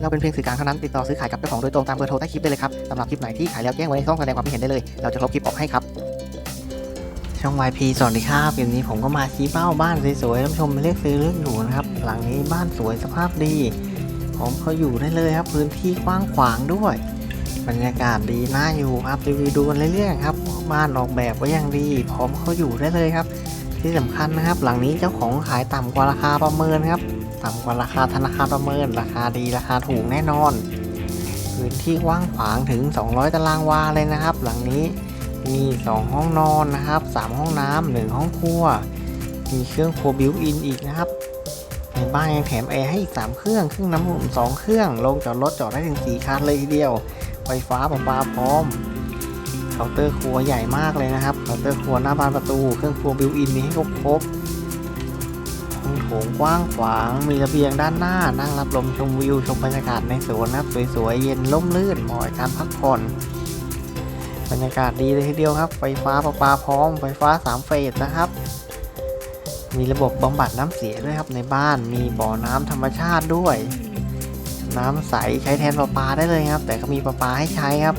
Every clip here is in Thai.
เราเป็นเพียงสื่อกลางเท่านั้นติดต่อซื้อขายกับเจ้าของโดยตรงตามเบอร์โทรใต้คลิปได้เลยครับสำหรับคลิปไหนที่ขายแล้วแจ้งไว้ในช่องแสดงความคิดเห็นได้เลย เราจะลบคลิปออกให้ครับช่อง YP สวัสดีครับวันนี้ผมก็มาชี้เป้าบ้านสวยๆท่านชมเลือกซื้อเลือกอยู่นะครับ หลังนี้บ้านสวยสภาพดีพร้อมเขาอยู่ได้เลยครับ พื้นที่กว้างขวางด้วย บรรยากาศดีน่าอยู่ครับรีวิวดูกันเรื่อยๆครับบ้านออกแบบไว้อย่างดี พร้อมเขาอยู่ได้เลยครับ ที่สำคัญนะครับ หลังนี้เจ้าของขายต่ำกว่าราคาประเมินครับ ต่ำกว่าราคาธนาคารประเมิน ราคาดีราคาถูกแน่นอน พื้นที่กว้างขวางถึง 200 ตารางวาเลยนะครับ หลังนี้มี 2 ห้องนอนนะครับ 3 ห้องน้ำหนึ่งห้องครัว มีเครื่องครัวบิวอินอีกนะครับ ในบ้านยังแถมแอร์ให้อีก 3 เครื่อง เครื่องน้ำอุ่น2เครื่อง ลงจอดรถจอดได้ถึง4คันเลยทีเดียว ไฟฟ้าประปาพร้อมาน์เตอร์ครัวใหญ่มากเลยนะครับเคาน์เตอร์ครัวหน้าบานประตู เครื่องครัวบิวอินมีให้ครบครบห้องโถงกว้างขวางมีระเบียงด้านหน้า นั่งรับลมชมวิวชมบรรยากาศในสวนนะครับสวยๆเย็นล่มลื่นเหมาะกับการพักผ่อนบรรยากาศดีเลยทีเดียวครับ ไฟฟ้าประปาพร้อมไฟฟ้าสามเฟสนะครับ มีระบบบำบัดน้ำเสียด้วยครับในบ้านมีบ่อน้ำธรรมชาติด้วย น้ำใสใช้แทนประปาได้เลยครับ แต่ก็มีประปาให้ใช้ครับ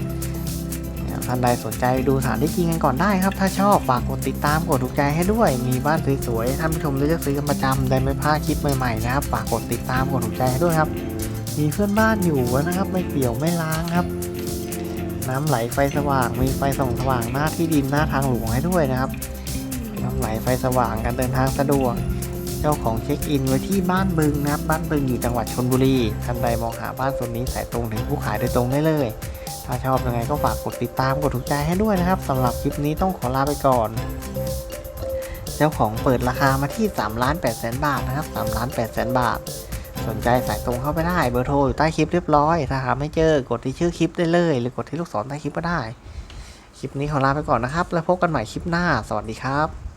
ท่านใดสนใจดูสถานที่จริงกันก่อนได้ครับ ถ้าชอบฝากกดติดตามกดถูกใจให้ด้วย มีบ้านสวยๆท่านผู้ชมได้เลือกซื้อกันประจำได้ไม่พลาดคลิปใหม่ๆนะครับฝากกดติดตามกดถูกใจให้ด้วยครับ มีเพื่อนบ้านอยู่นะครับไม่เปี่ยวไม่ล้างครับ น้ำไหลไฟสว่างมีไฟส่องสว่างหน้าที่ดินหน้าทางหลวงให้ด้วยนะครับ น้ำไหลไฟสว่างการเดินทางสะดวกเจ้าของเช็คอินไว้ที่บ้านบึงนะครับ บ้านบึงอยู่จังหวัดชนบุรี ท่านใดมองหาบ้านส่วนนี้สายตรงถึงผู้ขายโดยตรงได้เลย ถ้าชอบยังไงก็ฝากกดติดตามกดถูกใจให้ด้วยนะครับสำหรับคลิปนี้ต้องขอลาไปก่อน เจ้าของเปิดราคามาที่3ล้าน8แสนบาทนะครับ3ล้าน8แสนบาท สนใจสายตรงเข้าไปได้เบอร์โทรอยู่ใต้คลิปเรียบร้อย ถ้าหาไม่เจอกดที่ชื่อคลิปได้เลย หรือกดที่ลูกศรใต้คลิปก็ได้ คลิปนี้ขอลาไปก่อนนะครับ แล้วพบกันใหม่คลิปหน้า สวัสดีครับ